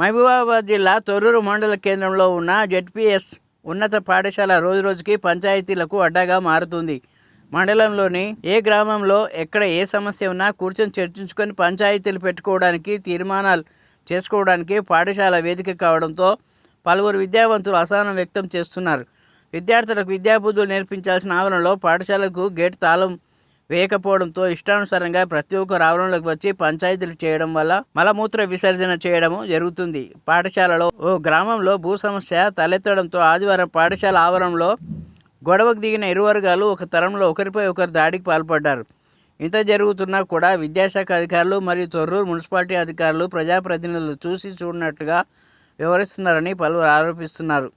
మహబూబాబాద్ జిల్లా తొర్రూరు మండల కేంద్రంలో ఉన్న జెడ్పీఎస్ ఉన్నత పాఠశాల రోజురోజుకి పంచాయతీలకు అడ్డాగా మారుతుంది. మండలంలోని ఏ గ్రామంలో ఎక్కడ ఏ సమస్య ఉన్నా కూర్చొని చర్చించుకొని పంచాయతీలు పెట్టుకోవడానికి తీర్మానాలు చేసుకోవడానికి పాఠశాల వేదిక కావడంతో పలువురు విద్యావంతులు అసహనం వ్యక్తం చేస్తున్నారు. విద్యార్థులకు విద్యాబుద్ధులు నేర్పించాల్సిన ఆవరణలో పాఠశాలకు గేట్ తాళం వేయకపోవడంతో ఇష్టానుసారంగా ప్రతి ఒక్కరు రావడంలోకి వచ్చి పంచాయతీలు చేయడం వల్ల మలమూత్ర విసర్జన చేయడం జరుగుతుంది. పాఠశాలలో ఓ గ్రామంలో భూ సమస్య తలెత్తడంతో ఆదివారం పాఠశాల ఆవరణలో గొడవకు దిగిన ఇరు వర్గాలు ఒక తరంలో ఒకరిపై ఒకరు దాడికి పాల్పడ్డారు. ఇంత జరుగుతున్నా కూడా విద్యాశాఖ అధికారులు మరియు తొర్రూరు మున్సిపాలిటీ అధికారులు ప్రజాప్రతినిధులు చూసి చూడనట్టుగా వివరిస్తున్నారని పలువురు ఆరోపిస్తున్నారు.